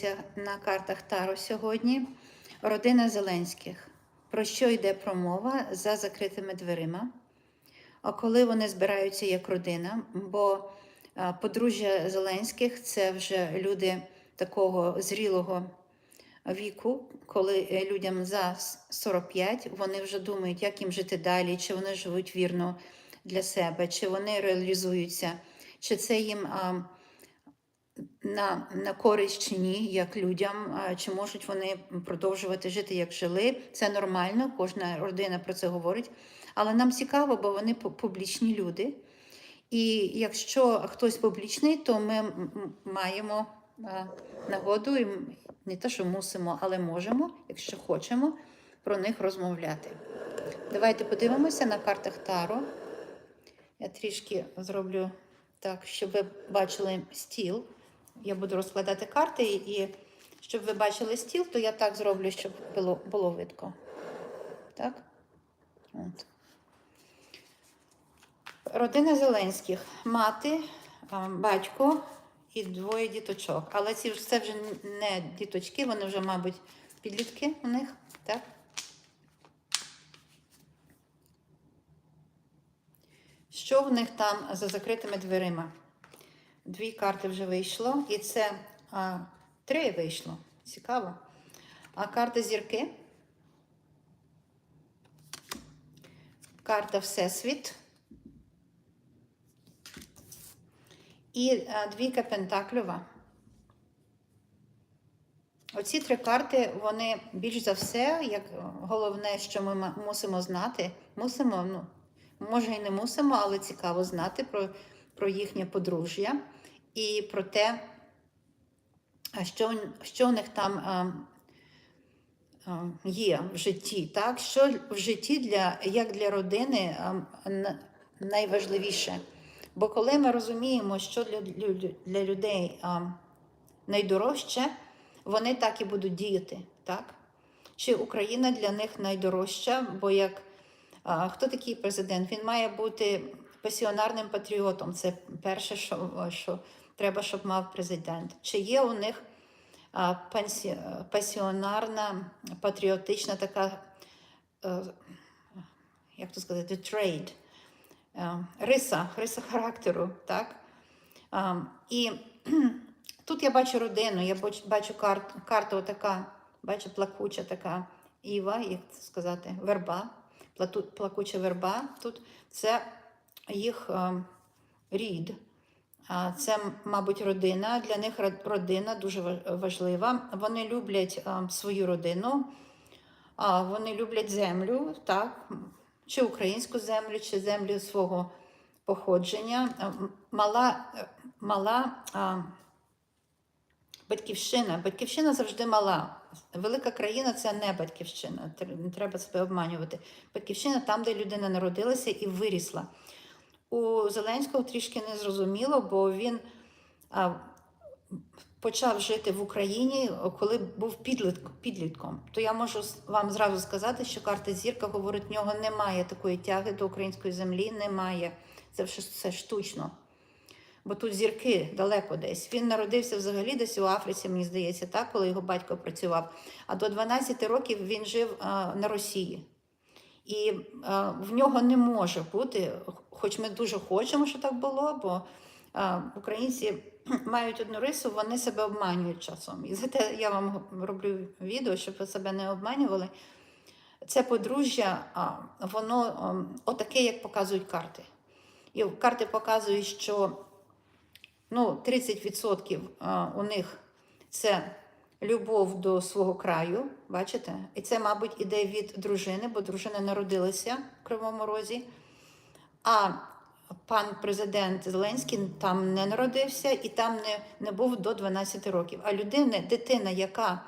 подивитися на картах Таро сьогодні. Родина Зеленських. Про що йде промова за закритими дверима? А коли вони збираються як родина? Бо подружжя Зеленських це вже люди такого зрілого віку, коли е, людям за 45 вони вже думають, як їм жити далі, чи вони живуть вірно для себе, чи вони реалізуються, чи це їм. На, на користь чи ні, як людям, чи можуть вони продовжувати жити, як жили. Це нормально, кожна родина про це говорить. Але нам цікаво, бо вони публічні люди. І якщо хтось публічний, то ми маємо нагоду, і не те, що мусимо, але можемо, якщо хочемо, про них розмовляти. Давайте подивимося на картах Таро. Я трішки зроблю так, щоб ви бачили стіл. Я буду розкладати карти, і щоб ви бачили стіл, то я так зроблю, щоб було, було видко. Так? От. Родина Зеленських, мати, батько і двоє діточок. Але ці це вже не діточки, вони вже, мабуть, підлітки у них, так? Що в них там за закритими дверима? Дві карти вже вийшло, і це а, три вийшло. Цікаво. А карта зірки. Карта Всесвіт. І а, двійка Пентаклюва. Оці три карти, вони більш за все, як головне, що ми мусимо знати, мусимо, ну, може і не мусимо, але цікаво знати про, про їхнє подружжя і про те, що, що у них там а, а, є в житті, так? Що в житті для, як для родини а, найважливіше. Бо коли ми розуміємо, що для, для людей а, найдорожче, вони так і будуть діяти, так? Чи Україна для них найдорожча, бо як а, хто такий президент? Він має бути пасіонарним патріотом. Це перше, що, що треба, щоб мав президент. Чи є у них пасіонарна, патріотична така, е, як то сказати, трейд, е, риса, риса характеру, так? І тут я бачу родину, я бачу кар, карту така, бачу плакуча така Іва, як це сказати, верба, плакуча верба. Тут це їх е, рід. Це, мабуть, родина. Для них родина дуже ва- важлива. Вони люблять свою родину, вони люблять землю, так, чи українську землю, чи землю свого походження. Мала, е, мала батьківщина. Батьківщина завжди мала. Велика країна це не батьківщина. Не треба себе обманювати. Батьківщина там, де людина народилася і вирісла. У Зеленського трішки не зрозуміло, бо він а, почав жити в Україні, коли був підлітк, підлітком. То я можу вам зразу сказати, що карта зірка говорить, в нього немає такої тяги до української землі, немає. Це все штучно. Бо тут зірки далеко десь. Він народився взагалі десь у Африці, мені здається, так, коли його батько працював. А до 12 років він жив а, на Росії. І а, в нього не може бути, хоч ми дуже хочемо, щоб так було, бо а, українці мають одну рису, вони себе обманюють часом. І за те я вам роблю відео, щоб ви себе не обманювали. Це подружжя, а, воно а, отаке, як показують карти. І карти показують, що ну, 30% а, у них це любов до свого краю, бачите? І це, мабуть, іде від дружини, бо дружина народилася в Кривому Розі. А пан президент Зеленський там не народився і там не, не був до 12 років. А людина, дитина, яка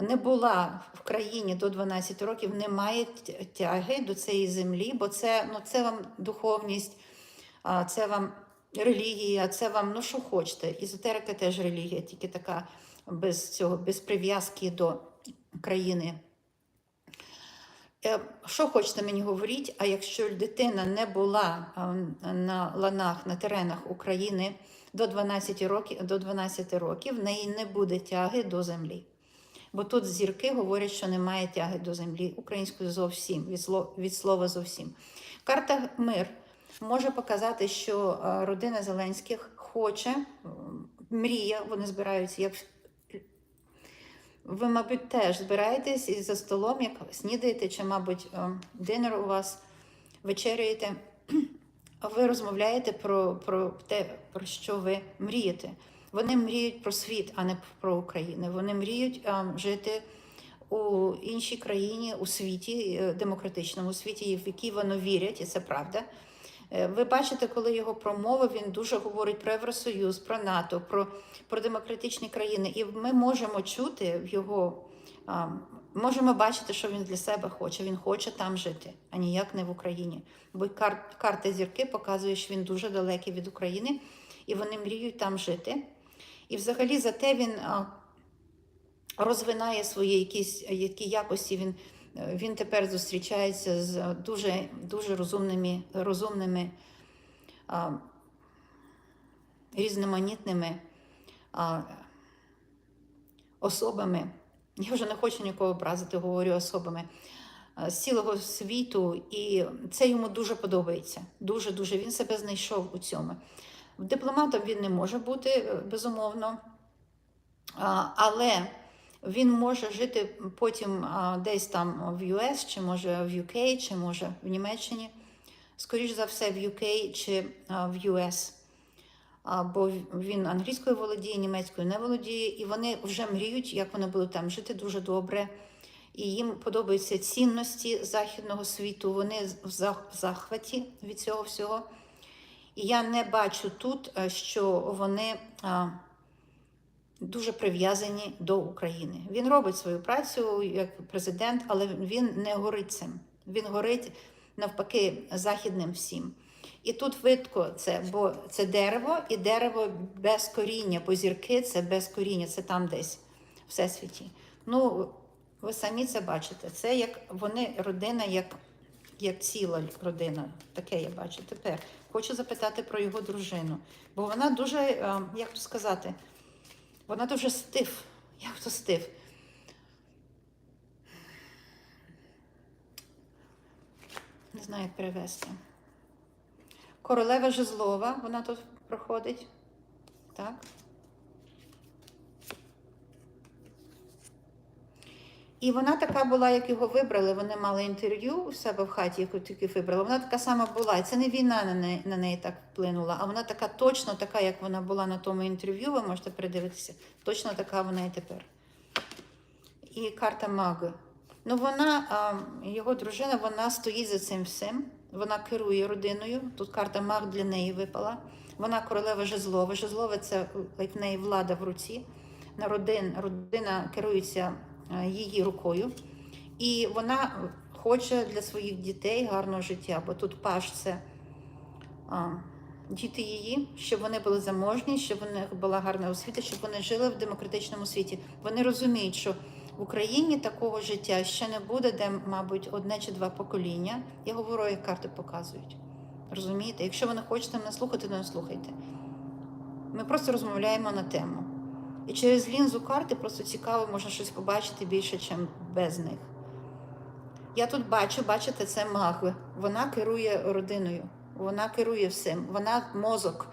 не була в країні до 12 років, не має тяги до цієї землі, бо це, ну, це вам духовність, це вам релігія, це вам ну що хочете. Ізотерика теж релігія, тільки така без цього, без прив'язки до країни. Е, Що хочете мені говоріть, а якщо дитина не була е, на ланах, на теренах України до 12 років, до 12 років, в неї не буде тяги до землі. Бо тут зірки говорять, що немає тяги до землі українською зовсім, від слова, зовсім. Карта мир може показати, що е, родина Зеленських хоче, мріє, вони збираються як ви, мабуть, теж збираєтесь і за столом, як снідаєте, чи, мабуть, е, динер у вас вечеряєте, ви розмовляєте про, про те, про що ви мрієте. Вони мріють про світ, а не про Україну. Вони мріють а, жити у іншій країні, у світі, е, демократичному світі, в який вони вірять, і це правда. Е, Ви бачите, коли його промови, він дуже говорить про Євросоюз, про НАТО, про, про демократичні країни. І ми можемо чути в його, можемо бачити, що він для себе хоче. Він хоче там жити, а ніяк не в Україні. Бо кар, карта зірки показує, що він дуже далекий від України, і вони мріють там жити. І взагалі за те він розвинає свої якісь які якості. Він, він тепер зустрічається з дуже, дуже розумними, розумними а, різноманітними а, особами. Я вже не хочу нікого образити, говорю особами з цілого світу, і це йому дуже подобається. Дуже дуже він себе знайшов у цьому. Дипломатом він не може бути, е, безумовно, але він може жити потім десь там в US, чи може в UK, чи може в Німеччині. Скоріш за все, в UK чи в US. Бо він англійською володіє, німецькою не володіє, і вони вже мріють, як вони будуть там жити дуже добре. І їм подобаються цінності західного світу. Вони в захваті від цього всього. І я не бачу тут, е, що вони дуже прив'язані до України. Він робить свою працю як президент, але він не горить цим. Він горить навпаки західним всім. І тут видко це, бо це дерево, і дерево без коріння, бо зірки це без коріння, це там десь в всесвіті. Ну, ви самі це бачите. Це як вони родина, як, як ціла родина. Таке я бачу тепер. Хочу запитати про його дружину, бо вона дуже, е, як то сказати, вона дуже стив. Як то стив? Не знаю, як перевести. Королева Жезлова, вона тут проходить. Так. І вона така була, як його вибрали. Вони мали інтерв'ю у себе в хаті, яку тільки вибрали. Вона така сама була. І це не війна на неї, на неї так вплинула, а вона така точно така, як вона була на тому інтерв'ю. Ви можете передивитися. Точно така вона і тепер. І карта Маги. Ну, вона, а, його дружина, вона стоїть за цим всім. Вона керує родиною. Тут карта Маг для неї випала. Вона королева Жезлова. Жезлова це як в неї влада в руці. На родин, родина керується її рукою. І вона хоче для своїх дітей гарного життя, бо тут паш це а, діти її, щоб вони були заможні, щоб у них була гарна освіта, щоб вони жили в демократичному світі. Вони розуміють, що в Україні такого життя ще не буде, де, мабуть, одне чи два покоління. Я говорю, як карти показують. Розумієте? Якщо ви не хочете мене слухати, то не слухайте. Ми просто розмовляємо на тему. І через лінзу карти просто цікаво, можна щось побачити більше, ніж без них. Я тут бачу, бачите, це маг. Вона керує родиною, вона керує всім. Вона мозок.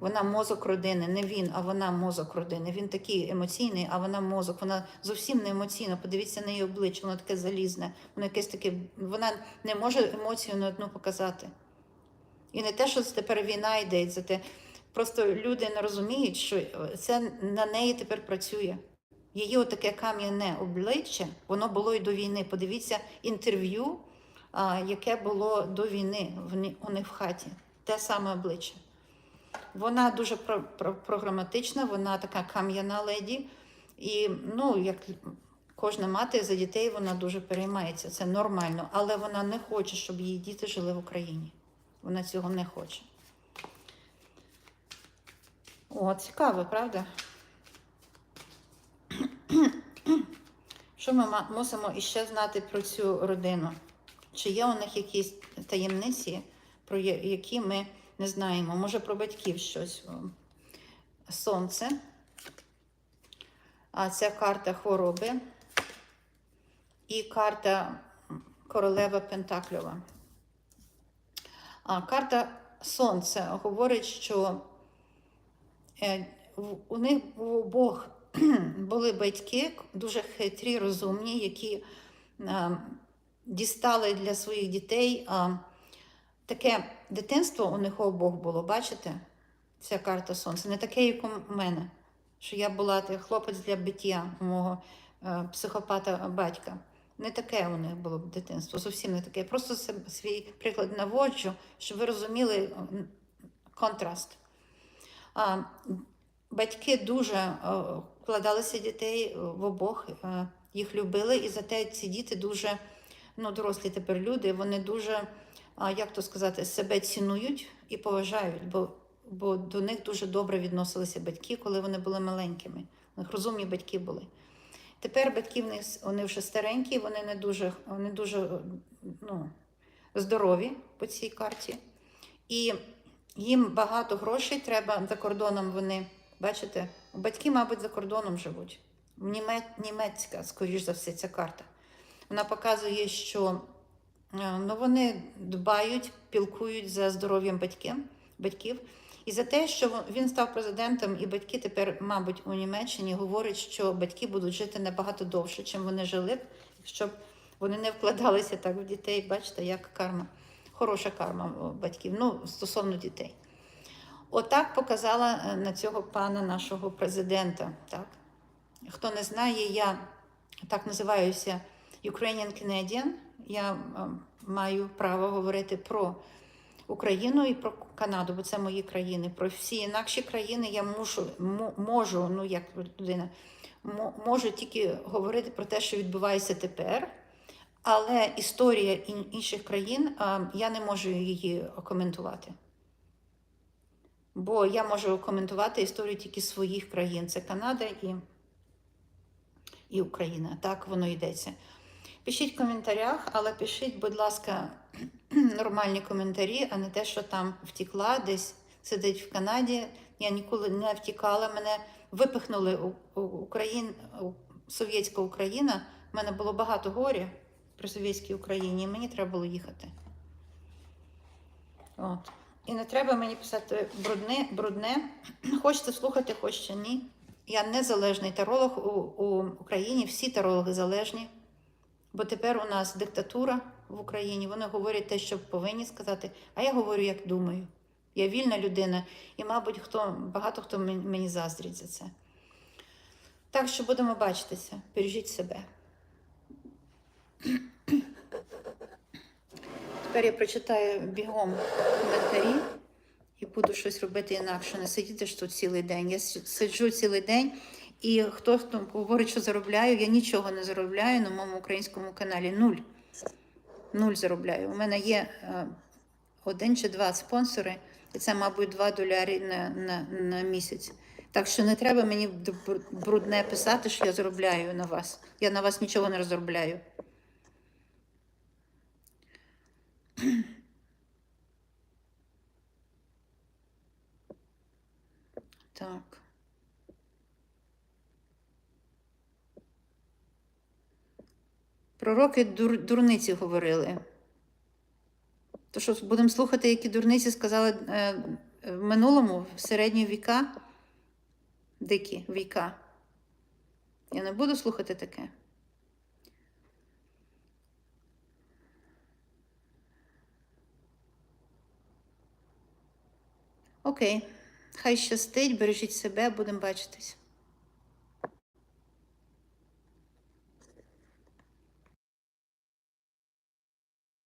Вона мозок родини, не він, а вона мозок родини. Він такий емоційний, а вона мозок. Вона зовсім не емоційна. Подивіться на її обличчя, воно таке залізне, воно якесь таке. Вона не може емоцію на одну показати. І не те, що тепер війна йде, це те. Просто люди не розуміють, що це на неї тепер працює. Її отаке кам'яне обличчя, воно було і до війни. Подивіться інтерв'ю, яке було до війни у них в хаті. Те саме обличчя. Вона дуже про, про, програматична, вона така кам'яна леді. І ну, як кожна мати за дітей, вона дуже переймається. Це нормально, але вона не хоче, щоб її діти жили в Україні. Вона цього не хоче. О, цікаво, правда? Що ми мусимо іще знати про цю родину? Чи є у них якісь таємниці, про які ми не знаємо? Може, про батьків щось? Сонце. А це карта хвороби. І карта королева Пентакльова. А карта Сонце говорить, що у них у обох були батьки дуже хитрі, розумні, які е, дістали для своїх дітей. е, Таке дитинство у них у обох було, бачите? Ця карта сонця. Не таке, як у мене. Що я була хлопець для биття мого е, психопата батька. Не таке у них було б дитинство, зовсім не таке. Я просто свій приклад наводжу, щоб ви розуміли е, контраст. Батьки дуже е, вкладалися дітей е, в обох, е, їх любили, і зате ці діти дуже ну, дорослі тепер люди, вони дуже, як то сказати, себе цінують і поважають, бо, бо до них дуже добре відносилися батьки, коли вони були маленькими. У них розумні батьки були. Тепер батьки в них вони вже старенькі, вони не дуже, вони дуже ну, здорові по цій карті. І їм багато грошей треба за кордоном. Вони бачите, батьки, мабуть, за кордоном живуть. Німе- Німецька, скоріш за все, ця карта. Вона показує, що е, ну, вони дбають, пілкують за здоров'ям батьків. І за те, що він став президентом, і батьки тепер, мабуть, у Німеччині говорять, що батьки будуть жити набагато довше, чим вони жили б, якщо б вони не вкладалися так в дітей. Бачите, як карма. Хороша карма батьків, ну, стосовно дітей. Отак показала е, на цього пана нашого президента. Так? Хто не знає, я так називаюся Ukrainian Canadian. Я е, маю право говорити про Україну і про Канаду, бо це мої країни. Про всі інакші країни я мушу, мо- можу, ну як людина, мо- можу тільки говорити про те, що відбувається тепер. Але історія інших країн я не можу її коментувати. Бо я можу коментувати історію тільки своїх країн. Це Канада і, і Україна. Так воно йдеться. Пишіть в коментарях, але пишіть, будь ласка, нормальні коментарі, а не те, що там втікла, десь сидить в Канаді. Я ніколи не втікала. Мене випихнули Україн, совєтська Україна. У мене було багато горя при совєтській Україні, і мені треба було їхати. От. І не треба мені писати брудне, брудне. Хочете слухати, хочете ні. Я незалежний таролог у, у Україні, всі тарологи залежні. Бо тепер у нас диктатура в Україні. Вони говорять те, що повинні сказати, а я говорю, як думаю. Я вільна людина, і, мабуть, хто, багато хто мені заздрить за це. Так що будемо бачитися. Бережіть себе. Тепер я прочитаю бігом коментарі і буду щось робити інакше. Не сидіти ж тут цілий день. Я сиджу цілий день, і хто там говорить, що заробляю, я нічого не заробляю на моєму українському каналі. Нуль. Нуль заробляю. У мене є е, один чи два спонсори, і це, мабуть, 2 доляри на, на, на місяць. Так що не треба мені брудне писати, що я заробляю на вас. Я на вас нічого не розробляю. Так. Пророки дур, дурниці говорили. То що будемо слухати, які дурниці сказали е, в минулому, в середні віка, дикі віка. Я не буду слухати таке. Окей, хай щастить, бережіть себе, будемо бачитись.